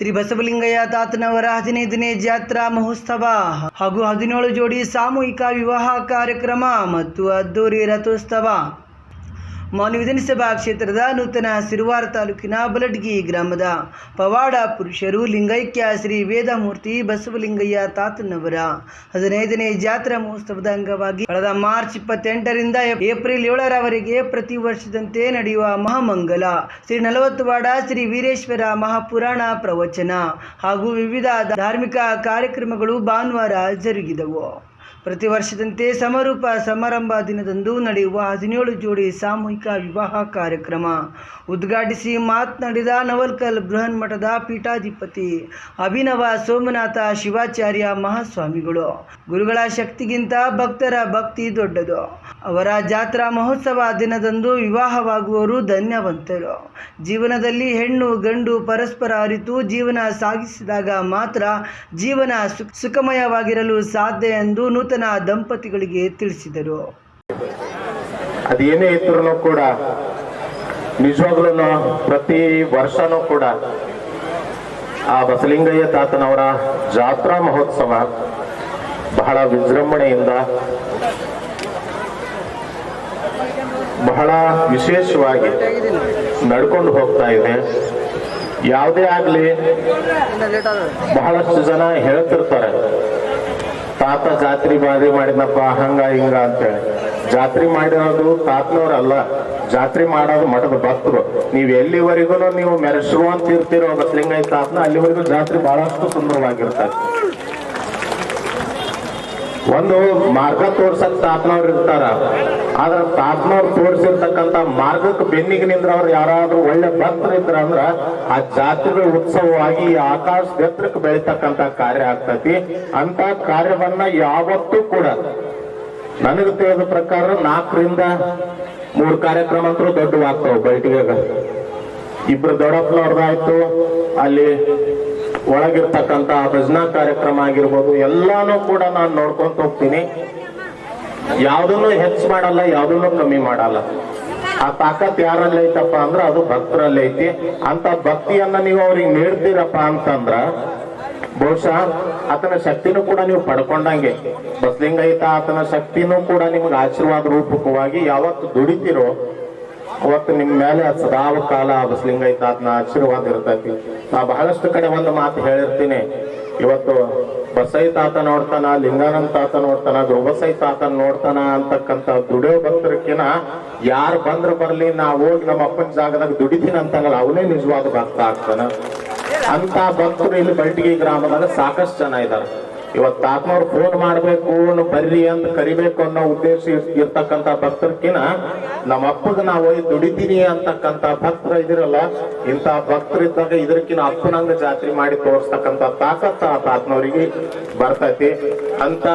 ಶ್ರೀ ಬಸವಲಿಂಗಯ್ಯ ತಾತನವರ ಹದಿನೈದನೇ ಜಾತ್ರಾ ಮಹೋತ್ಸವ ಹಾಗೂ ಹದಿನೇಳು ಜೋಡಿ ಸಾಮೂಹಿಕ ವಿವಾಹ ಕಾರ್ಯಕ್ರಮ ಮತ್ತು ಅದ್ದೂರಿ ರಥೋತ್ಸವ. ಮಾನ್ಯ ವಿಧಾನಸಭಾ ಕ್ಷೇತ್ರದ ನೂತನ ಸಿರುವಾರ ತಾಲೂಕಿನ ಬಲಡ್ಗಿ ಗ್ರಾಮದ ಪವಾಡ ಪುರುಷರು ಲಿಂಗೈಕ್ಯ ಶ್ರೀ ವೇದಮೂರ್ತಿ ಬಸವಲಿಂಗಯ್ಯ ತಾತನವರ ಹದಿನೈದನೇ ಜಾತ್ರಾ ಮಹೋತ್ಸವದ ಅಂಗವಾಗಿ ಕಳೆದ ಮಾರ್ಚ್ ಇಪ್ಪತ್ತೆಂಟರಿಂದ ಏಪ್ರಿಲ್ ಏಳರವರೆಗೆ ಪ್ರತಿ ವರ್ಷದಂತೆ ನಡೆಯುವ ಮಹಾಮಂಗಲ, ಶ್ರೀ ನಲವತ್ತುವಾಡ ಶ್ರೀ ವೀರೇಶ್ವರ ಮಹಾಪುರಾಣ ಪ್ರವಚನ ಹಾಗೂ ವಿವಿಧ ಧಾರ್ಮಿಕ ಕಾರ್ಯಕ್ರಮಗಳು ಭಾನುವಾರ ಜರುಗಿದವು. ಪ್ರತಿ ವರ್ಷದಂತೆ ಸಮರೂಪ ಸಮಾರಂಭ ದಿನದಂದು ನಡೆಯುವ ಹದಿನೇಳು ಜೋಡಿ ಸಾಮೂಹಿಕ ವಿವಾಹ ಕಾರ್ಯಕ್ರಮ. ಉದ್ಘಾಟಿಸಿ ಮಾತನಾಡಿದ ನವಲ್ಕಲ್ ಬೃಹನ್ ಮಠದ ಪೀಠಾಧಿಪತಿ ಅಭಿನವ ಸೋಮನಾಥ ಶಿವಾಚಾರ್ಯ ಮಹಾಸ್ವಾಮಿಗಳು. ಗುರುಗಳ ಶಕ್ತಿಗಿಂತ ಭಕ್ತರ ಭಕ್ತಿ ದೊಡ್ಡದು. ಅವರ ಜಾತ್ರಾ ಮಹೋತ್ಸವ ದಿನದಂದು ವಿವಾಹವಾಗುವವರು ಧನ್ಯವಂತರು. ಜೀವನದಲ್ಲಿ ಹೆಣ್ಣು ಗಂಡು ಪರಸ್ಪರ ಅರಿತು ಜೀವನ ಸಾಗಿಸಿದಾಗ ಮಾತ್ರ ಜೀವನ ಸುಖ ಸುಖಮಯವಾಗಿರಲು ಸಾಧ್ಯ ಎಂದು ದಂಪತಿಗಳಿಗೆ ತಿಳಿಸಿದರು. ಅದೇನೇ ಇದ್ರೂ ಕೂಡ ನಿಜವಾಗ್ಲೂ ಪ್ರತಿ ವರ್ಷನೂ ಕೂಡ ಆ ಬಸಲಿಂಗಯ್ಯ ತಾತನವರ ಜಾತ್ರಾ ಮಹೋತ್ಸವ ಬಹಳ ವಿಜೃಂಭಣೆಯಿಂದ ಬಹಳ ವಿಶೇಷವಾಗಿ ನಡ್ಕೊಂಡು ಹೋಗ್ತಾ ಇದೆ. ಯಾವುದೇ ಆಗಲಿ ಬಹಳಷ್ಟು ಜನ ಹೇಳ್ತಿರ್ತಾರೆ. ತಾತ ಜಾತ್ರೆ ಬಾರಿ ಮಾಡಿದ್ನಪ್ಪ, ಹಂಗ ಹಿಂಗ ಅಂತೇಳಿ. ಜಾತ್ರೆ ಮಾಡಿರೋದು ತಾತನವ್ರಲ್ಲ, ಜಾತ್ರೆ ಮಾಡೋದು ಮಠದ ಭಕ್ತರು. ನೀವ್ ಎಲ್ಲಿವರೆಗೂ ನೀವು ಮೆರೆಸುವಂತ ಇರ್ತಿರೋ ಬಸಲಿಂಗಯ್ಯ ತಾತನ ಅಲ್ಲಿವರೆಗೂ ಜಾತ್ರೆ ಬಹಳಷ್ಟು ಸುಂದರವಾಗಿರ್ತಾರೆ ಒಂದು ಮಾರ್ಗ ತೋರ್ಸಕ್ ತಾತ್ನವ್ರು ಇರ್ತಾರ. ಆದ್ರ ತಾತ್ನವ್ರು ತೋರ್ಸಿರ್ತಕ್ಕಂತ ಮಾರ್ಗಕ್ಕೆ ಬೆನ್ನಿಗೆ ನಿಂದ್ರವ್ರು ಯಾರಾದ್ರೂ ಒಳ್ಳೆ ಭಕ್ತರು ಇದ್ರ ಅಂದ್ರ ಆ ಜಾತ್ರೆಗಳ ಉತ್ಸವವಾಗಿ ಆಕಾಶ ಎತ್ತರಕ್ಕೆ ಬೆಳಿತಕ್ಕಂತ ಕಾರ್ಯ ಆಗ್ತತಿ. ಅಂತ ಕಾರ್ಯವನ್ನ ಯಾವತ್ತೂ ಕೂಡ ನನಗೆ ತಿಳಿದ ಪ್ರಕಾರ ನಾಲ್ಕರಿಂದ ಮೂರು ಕಾರ್ಯಕ್ರಮ ಅಂತೂ ದೊಡ್ಡವಾಗ್ತಾವ ಬೈಟಿಗೆ ಇಬ್ರು ದೊಡ್ಡಪ್ಪನವ್ರದ್ದಾಯ್ತು ಅಲ್ಲಿ ಒಳಗಿರ್ತಕ್ಕಂತ ಭಜನಾ ಕಾರ್ಯಕ್ರಮ ಆಗಿರ್ಬೋದು, ಎಲ್ಲಾನು ಕೂಡ ನಾನು ನೋಡ್ಕೊಂತ ಹೋಗ್ತೀನಿ. ಯಾವ್ದನ್ನು ಹೆಚ್ಚು ಮಾಡಲ್ಲ, ಯಾವ್ದನ್ನು ಕಮ್ಮಿ ಮಾಡಲ್ಲ. ಆ ತಾಕತ್ ಯಾರಲ್ಲಿ ಐತಪ್ಪ ಅಂದ್ರ ಅದು ಭಕ್ತರಲ್ಲಿ ಐತಿ. ಅಂತ ಭಕ್ತಿಯನ್ನ ನೀವು ಅವ್ರಿಗೆ ನೀಡ್ತೀರಪ್ಪ ಅಂತಂದ್ರ, ಬಹುಶಃ ಆತನ ಶಕ್ತಿನೂ ಕೂಡ ನೀವು ಪಡ್ಕೊಂಡಂಗೆ. ಬಸ್ಲಿಂಗೈತ ಆತನ ಶಕ್ತಿನೂ ಕೂಡ ನಿಮ್ಗೆ ಆಶೀರ್ವಾದ ರೂಪಕವಾಗಿ ಯಾವತ್ತು ದುಡಿತೀರೋ ಅವತ್ತು ನಿಮ್ಮ ಮೇಲೆ ಸದಾವ ಕಾಲ ಬಸಲಿಂಗೈತ ಆತನ ಆಶೀರ್ವಾದ ಇರ್ತೈತಿ. ನಾ ಬಹಳಷ್ಟು ಕಡೆ ಒಂದು ಮಾತು ಹೇಳಿರ್ತೀನಿ. ಇವತ್ತು ಬಸೈ ತಾತ ನೋಡ್ತಾನ ಲಿಂಗಾನಂದ ತಾತ ನೋಡ್ತಾನ ಗೃಹಸೈ ತಾತ ನೋಡ್ತಾನ ಅಂತಕ್ಕಂತ ದುಡಿಯೋ ಭಕ್ತರಕ್ಕಿನ ಯಾರು ಬಂದ್ರ ಬರ್ಲಿ ನಾ ಹೋಗಿ ನಮ್ಮ ಅಪ್ಪನ ಜಾಗದಾಗ ದುಡಿತೀನಿ ಅಂತಂಗಲ್ಲ ಅವನೇ ನಿಜವಾದ ಭಕ್ತ ಆಗ್ತಾನ. ಅಂತ ಭಕ್ತರು ಇಲ್ಲಿ ಬಲ್ಟಿಗಿ ಗ್ರಾಮದಾಗ ಸಾಕಷ್ಟು ಜನ ಇದಾರೆ. ಇವತ್ ತಾತನವ್ರು ಫೋನ್ ಮಾಡಬೇಕು ಬರ್ರಿ ಅಂತ ಕರಿಬೇಕು ಅನ್ನೋ ಉದ್ದೇಶ ಇರ್- ಇರ್ತಕ್ಕಂತ ಭಕ್ತರ್ಕಿನ ನಮ್ಮ ಅಪ್ಪಗ ನಾವು ದುಡಿತೀನಿ ಅಂತಕ್ಕಂತ ಭಕ್ತರ ಇದಿರಲ್ಲ ಇಂತ ಭಕ್ತರಿದ್ದಾಗ ಇದಕ್ಕಿನ ಅಪ್ಪನಂಗ ಜಾತ್ರೆ ಮಾಡಿ ತೋರಿಸ್ತಕ್ಕಂತ ತಾಕತ್ತ ಆ ತಾತನವರಿಗೆ ಬರ್ತೈತಿ. ಅಂತ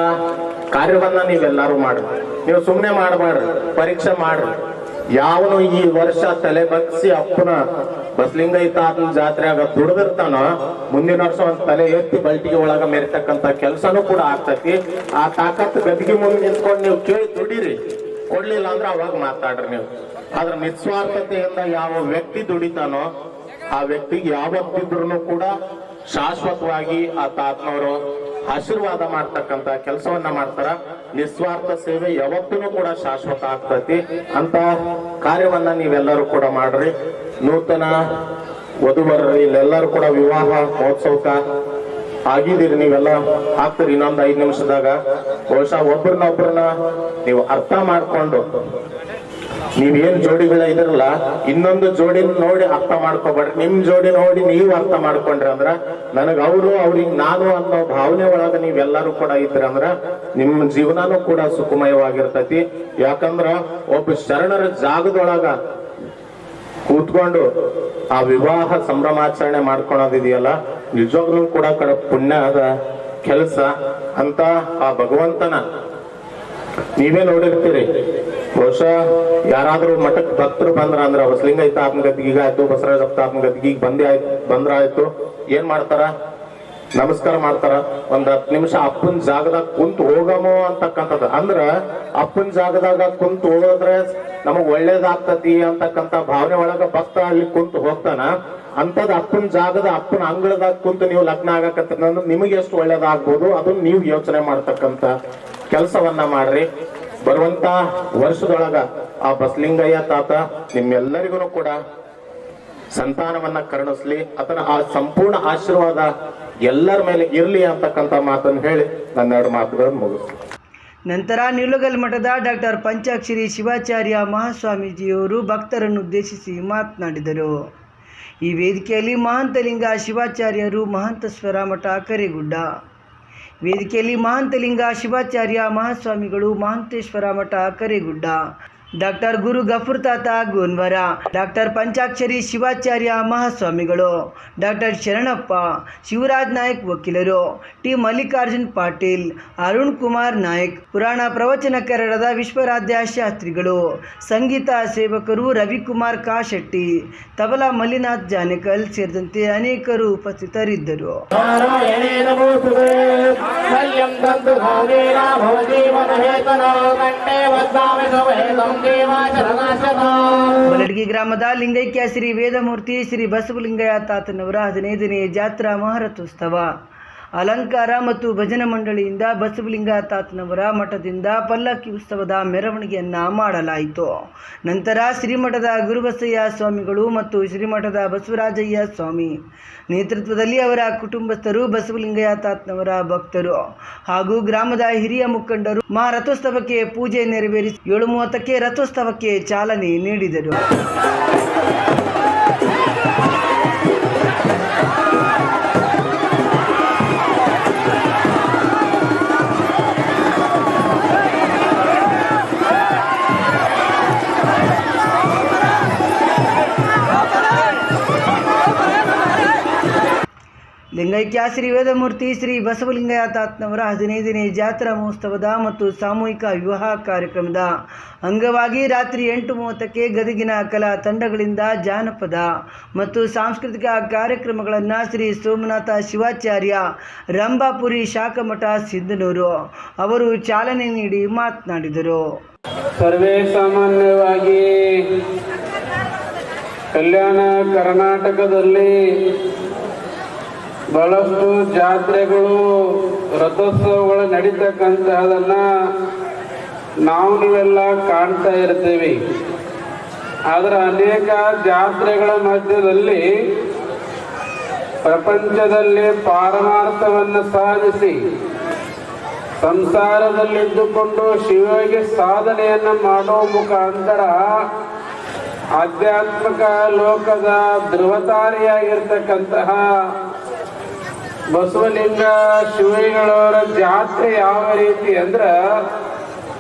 ಕಾರ್ಯವನ್ನ ನೀವೆಲ್ಲಾರು ಮಾಡ್ರಿ. ನೀವು ಸುಮ್ನೆ ಮಾಡಬೇಡ್ರಿ ಪರೀಕ್ಷೆ ಮಾಡ್ರಿ. ಯಾವನು ಈ ವರ್ಷ ತಲೆ ಬಗ್ಸಿ ಅಪ್ಪನ ಬಸ್ಲಿಂಗೈತ ಆತನ ಜಾತ್ರೆಯಾಗ ದುಡ್ದಿರ್ತಾನ ಮುಂದಿನ ವರ್ಷ ಒಂದ್ ತಲೆ ಎತ್ತಿ ಬಲ್ಟಿಗೆ ಒಳಗ ಮೆರಿತಕ್ಕಂತ ಕೆಲಸನೂ ಕೂಡ ಆಗ್ತೈತಿ. ಆ ತಾಕತ್ ಗದಿಗೆ ಮುಂದೆ ನಿಂತ್ಕೊಂಡು ನೀವು ಕೇಳಿ ದುಡೀರಿ. ಕೊಡ್ಲಿಲ್ಲ ಅಂದ್ರೆ ಅವಾಗ ಮಾತಾಡ್ರಿ ನೀವು. ಆದ್ರೆ ನಿಸ್ವಾರ್ಥತೆಯಿಂದ ಯಾವ ವ್ಯಕ್ತಿ ದುಡಿತಾನೋ, ಆ ವ್ಯಕ್ತಿಗೆ ಯಾವತ್ತಿದ್ರು ಕೂಡ ಶಾಶ್ವತವಾಗಿ ಆ ತಾತನವರು ಆಶೀರ್ವಾದ ಮಾಡ್ತಕ್ಕಂತ ಕೆಲಸವನ್ನ ಮಾಡ್ತಾರ. ನಿಸ್ವಾರ್ಥ ಸೇವೆ ಯಾವತ್ತೂ ಕೂಡ ಶಾಶ್ವತ ಆಗ್ತತಿ. ಅಂತ ಕಾರ್ಯವನ್ನ ನೀವೆಲ್ಲರೂ ಕೂಡ ಮಾಡ್ರಿ. ನೂತನ ವಧುವರರು, ಇಲ್ಲೆಲ್ಲರೂ ಕೂಡ ವಿವಾಹ, ಮಹೋತ್ಸವಕ್ಕ ಆಗಿದ್ದೀರಿ ನೀವೆಲ್ಲ. ಆಗ್ತೀರಿ ಇನ್ನೊಂದು ಐದು ನಿಮಿಷದಾಗ. ಬಹುಶಃ ಒಬ್ಬರನ್ನ ನೀವು ಅರ್ಥ ಮಾಡ್ಕೊಂಡು ನೀವೇನ್ ಜೋಡಿಗಳ ಇದ್ರಲ್ಲ, ಇನ್ನೊಂದು ಜೋಡಿನ ನೋಡಿ ಅರ್ಥ ಮಾಡ್ಕೋಬೇಡ್ರಿ ನಿಮ್ ಜೋಡಿ ನೋಡಿ ನೀವು ಅರ್ಥ ಮಾಡ್ಕೊಂಡ್ರಿ ಅಂದ್ರ ನನಗ ಅವರು, ಅವ್ರಿಗೆ ನಾನು ಅನ್ನೋ ಭಾವನೆ ಒಳಗ ನೀವೆಲ್ಲರೂ ಕೂಡ ಇದ್ರಿ ಅಂದ್ರ ನಿಮ್ಮ ಜೀವನಾನು ಕೂಡ ಸುಖಮಯವಾಗಿರ್ತೈತಿ. ಯಾಕಂದ್ರ ಒಬ್ಬ ಶರಣರ ಜಾಗದೊಳಗ ಕೂತ್ಕೊಂಡು ಆ ವಿವಾಹ ಸಂಭ್ರಮಾಚರಣೆ ಮಾಡ್ಕೊಳೋದಿದೆಯಲ್ಲ, ನಿಜವಾಗ್ಲೂ ಕೂಡ ಕಡ ಅದ ಕೆಲಸ ಅಂತ ಆ ಭಗವಂತನ ನೀವೇ ನೋಡಿರ್ತೀರಿ. ಬಹುಶಃ ಯಾರಾದ್ರೂ ಮಠಕ್ಕೆ ಭಕ್ತರು ಬಂದ್ರ ಅಂದ್ರ ಬಸಲಿಂಗೈತ ಆತ್ಮ ಗದ್ಗಿಗ ಆಯ್ತು ಬಸವರಾಜಪ್ಪ ಆತ್ಮ ಗದ್ಗಿಗ್ ಬಂದೇ ಆಯ್ತು ಬಂದ್ರ ಆಯ್ತು ಏನ್ ಮಾಡ್ತಾರ? ನಮಸ್ಕಾರ ಮಾಡ್ತಾರ. ಒಂದ್ ಹತ್ತು ನಿಮಿಷ ಅಪ್ಪನ ಜಾಗದಾಗ ಕುಂತ್ ಹೋಗಮೋ ಅಂತಕ್ಕಂಥದ್ದು. ಅಂದ್ರ ಅಪ್ಪನ ಜಾಗದಾಗ ಕುಂತ್ ಹೋಗೋದ್ರೆ ನಮಗ್ ಒಳ್ಳೇದಾಗ್ತತಿ ಅಂತಕ್ಕಂತ ಭಾವನೆ ಒಳಗ ಭಕ್ತ ಅಲ್ಲಿ ಕುಂತ್ ಹೋಗ್ತಾನ. ಅಂತದ್ ಅಪ್ಪನ ಜಾಗದ ಅಪ್ಪನ ಅಂಗಳದಾಗ ಕುಂತ ನೀವು ಲಗ್ನ ಆಗಕತ್ತ ನಿಮಗೆ ಎಷ್ಟು ಒಳ್ಳೇದಾಗ್ಬೋದು ಅದನ್ನ ನೀವು ಯೋಚನೆ ಮಾಡ್ತಕ್ಕಂತ ಕೆಲಸವನ್ನ ಮಾಡ್ರಿ. ಬರುವಂತ ವರ್ಷದೊಳಗ ಆ ಬಸಲಿಂಗಯ್ಯ ತಾತ ನಿಮ್ಮೆಲ್ಲರಿಗೂ ಕೂಡ ಸಂತಾನವನ್ನ ಕರುಣಿಸ್ಲಿ ಅದನ್ನ ಆ ಸಂಪೂರ್ಣ ಆಶೀರ್ವಾದ ಎಲ್ಲರ ಮೇಲೆ ಇರಲಿ ಅಂತಕ್ಕಂತ ಮಾತನ್ನು ಹೇಳಿ ನನ್ನ ಎರಡು ಮಾತುಗಳನ್ನು ಮುಗಿಸ್ತೀನಿ. ನಂತರ ನಿಲುಗಲ್ ಮಠದ ಡಾಕ್ಟರ್ ಪಂಚಾಕ್ಷರಿ ಶಿವಾಚಾರ್ಯ ಮಹಾಸ್ವಾಮೀಜಿಯವರು ಭಕ್ತರನ್ನು ಉದ್ದೇಶಿಸಿ ಮಾತನಾಡಿದರು. ಈ ವೇದಿಕೆಯಲ್ಲಿ ಮಹಾಂತಲಿಂಗ ಶಿವಾಚಾರ್ಯರು ಮಹಾಂತಸ್ವರ ಮಠ, ಕರೆಗುಡ್ಡ. ವೇದಿಕೆಯಲ್ಲಿ ಮಹಾಂತಲಿಂಗ ಶಿವಾಚಾರ್ಯ ಮಹಾಸ್ವಾಮಿಗಳು ಮಹಾಂತೇಶ್ವರ ಮಠ ಕರೆಗುಡ್ಡ ಡಾಕ್ಟರ್ ಗುರು ಗಫೂರ್ ತಾತ ಗುನ್ವರ ಡಾಕ್ಟರ್ ಪಂಚಾಕ್ಷರಿ ಶಿವಾಚಾರ್ಯ ಮಹಾಸ್ವಾಮಿಗಳು, ಡಾಕ್ಟರ್ ಶರಣಪ್ಪ ಶಿವರಾಜ್ ನಾಯಕ್ ವಕೀಲರು, ಟಿ ಮಲ್ಲಿಕಾರ್ಜುನ್ ಪಾಟೀಲ್, ಅರುಣ್ ಕುಮಾರ್ ನಾಯಕ್, ಪುರಾಣ ಪ್ರವಚನಕಾರರಾದ ವಿಶ್ವರಾಧ್ಯ ಶಾಸ್ತ್ರಿಗಳು, ಸಂಗೀತ ಸೇವಕರು ರವಿಕುಮಾರ್ ಕಾಶೆಟ್ಟಿ, ತಬಲಾ ಮಲ್ಲಿನಾಥ್ ಜಾನೇಕಲ್ ಸೇರಿದಂತೆ ಅನೇಕರು ಉಪಸ್ಥಿತರಿದ್ದರು. ಬಲಡ್ಗಿ ಗ್ರಾಮದ ಲಿಂಗೈಕ್ಯ ಶ್ರೀ ವೇದಮೂರ್ತಿ ಶ್ರೀ ಬಸವಲಿಂಗಯ್ಯ ತಾತನವರ ಹದಿನೈದನೇ ಜಾತ್ರಾ ಮಹಾರಥೋತ್ಸವ. ಅಲಂಕಾರ ಮತ್ತು ಭಜನೆ ಮಂಡಳಿಯಿಂದ ಬಸವಲಿಂಗ ತಾತನವರ ಮಠದಿಂದ ಪಲ್ಲಕ್ಕಿ ಉತ್ಸವದ ಮೆರವಣಿಗೆಯನ್ನ ಮಾಡಲಾಯಿತು. ನಂತರ ಶ್ರೀಮಠದ ಗುರುಬಸಯ್ಯ ಸ್ವಾಮಿಗಳು ಮತ್ತು ಶ್ರೀಮಠದ ಬಸವರಾಜಯ್ಯ ಸ್ವಾಮಿ ನೇತೃತ್ವದಲ್ಲಿ ಅವರ ಕುಟುಂಬಸ್ಥರು ಬಸವಲಿಂಗಯ್ಯ ಭಕ್ತರು ಹಾಗೂ ಗ್ರಾಮದ ಹಿರಿಯ ಮುಖಂಡರು ಮಾ ರಥೋತ್ಸವಕ್ಕೆ ಪೂಜೆ ನೆರವೇರಿಸಿ ಏಳು ಮೂವತ್ತಕ್ಕೆ ರಥೋತ್ಸವಕ್ಕೆ ಚಾಲನೆ ನೀಡಿದರು. ಲಿಂಗೈಕ್ಯ ಶ್ರೀ ವೇದಮೂರ್ತಿ ಶ್ರೀ ಬಸವಲಿಂಗಯ್ಯ ತಾತ್ನವರ ಹದಿನೈದನೇ ಜಾತ್ರಾ ಮಹೋತ್ಸವದ ಮತ್ತು ಸಾಮೂಹಿಕ ವಿವಾಹ ಕಾರ್ಯಕ್ರಮದ ಅಂಗವಾಗಿ ರಾತ್ರಿ ಎಂಟು ಮೂವತ್ತಕ್ಕೆ ಗದಗಿನ ಕಲಾ ತಂಡಗಳಿಂದ ಜಾನಪದ ಮತ್ತು ಸಾಂಸ್ಕೃತಿಕ ಕಾರ್ಯಕ್ರಮಗಳನ್ನು ಶ್ರೀ ಸೋಮನಾಥ ಶಿವಾಚಾರ್ಯ ರಂಭಾಪುರಿ ಶಾಖಮಠ ಸಿದ್ದನೂರು ಅವರು ಚಾಲನೆ ನೀಡಿ ಮಾತನಾಡಿದರು. ಸರ್ವೇ ಸಾಮಾನ್ಯವಾಗಿ ಕಲ್ಯಾಣ ಕರ್ನಾಟಕದಲ್ಲಿ ಬಹಳಷ್ಟು ಜಾತ್ರೆಗಳು, ರಥೋತ್ಸವಗಳು ನಡೀತಕ್ಕಂತಹದನ್ನ ನಾವು ನೀವೆಲ್ಲ ಕಾಣ್ತಾ ಇರ್ತೀವಿ. ಆದರೆ ಅನೇಕ ಜಾತ್ರೆಗಳ ಮಧ್ಯದಲ್ಲಿ ಪ್ರಪಂಚದಲ್ಲಿ ಪಾರಮಾರ್ಥವನ್ನು ಸಾಧಿಸಿ, ಸಂಸಾರದಲ್ಲಿದ್ದುಕೊಂಡು ಶಿವಗೆ ಸಾಧನೆಯನ್ನು ಮಾಡೋ ಮುಖಾಂತರ ಆಧ್ಯಾತ್ಮಿಕ ಲೋಕದ ಧ್ರುವತಾರಿಯಾಗಿರ್ತಕ್ಕಂತಹ ಬಸವಲಿಂಗ ಶಿವೈಗಳವರ ಜಾತ್ರೆ ಯಾವ ರೀತಿ ಅಂದ್ರ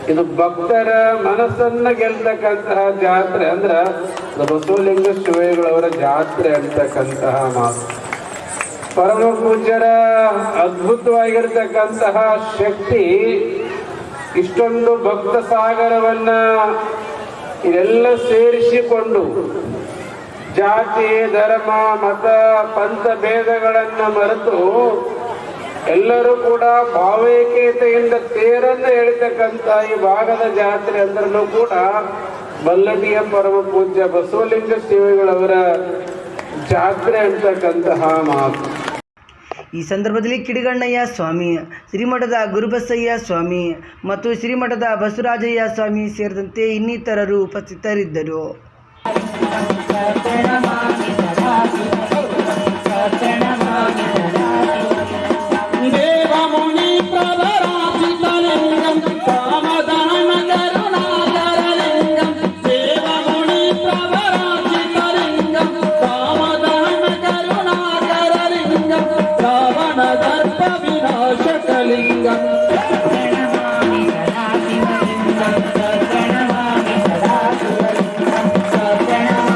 ಇದು ಭಕ್ತರ ಮನಸ್ಸನ್ನ ಗೆಲ್ತಕ್ಕಂತಹ ಜಾತ್ರೆ ಅಂದ್ರ ಬಸವಲಿಂಗ ಶಿವಗಳವರ ಜಾತ್ರೆ ಅಂತಕ್ಕಂತಹ ಮಾತು. ಪರಮ ಪೂಜ್ಯರ ಅದ್ಭುತವಾಗಿರ್ತಕ್ಕಂತಹ ಶಕ್ತಿ ಇಷ್ಟೊಂದು ಭಕ್ತ ಸಾಗರವನ್ನ ಇದೆಲ್ಲ ಸೇರಿಸಿಕೊಂಡು ಜಾತಿ, ಧರ್ಮ, ಮತ, ಪಂಥ ಭೇದಗಳನ್ನು ಮರೆತು ಎಲ್ಲರೂ ಕೂಡ ಭಾವೈಕ್ಯತೆಯಿಂದ ತೇರನ್ನು ಎಳಿತಕ್ಕಂತ ಈ ಭಾಗದ ಜಾತ್ರೆ ಅಂದ್ರೂ ಕೂಡ ಬಲ್ಲಡಿಯ ಪರಮ ಪೂಜ್ಯ ಬಸವಲಿಂಗ ಸೇವೆಗಳವರ ಜಾತ್ರೆ ಅಂತಕ್ಕಂತಹ ಮಾತು. ಈ ಸಂದರ್ಭದಲ್ಲಿ ಕಿಡಿಗಣ್ಣಯ್ಯ ಸ್ವಾಮಿ ಶ್ರೀಮಠದ ಗುರುಬಸಯ್ಯ ಸ್ವಾಮಿ ಮತ್ತು ಶ್ರೀಮಠದ ಬಸವರಾಜಯ್ಯ ಸ್ವಾಮಿ ಸೇರಿದಂತೆ ಇನ್ನಿತರರು ಉಪಸ್ಥಿತರಿದ್ದರು. ಮ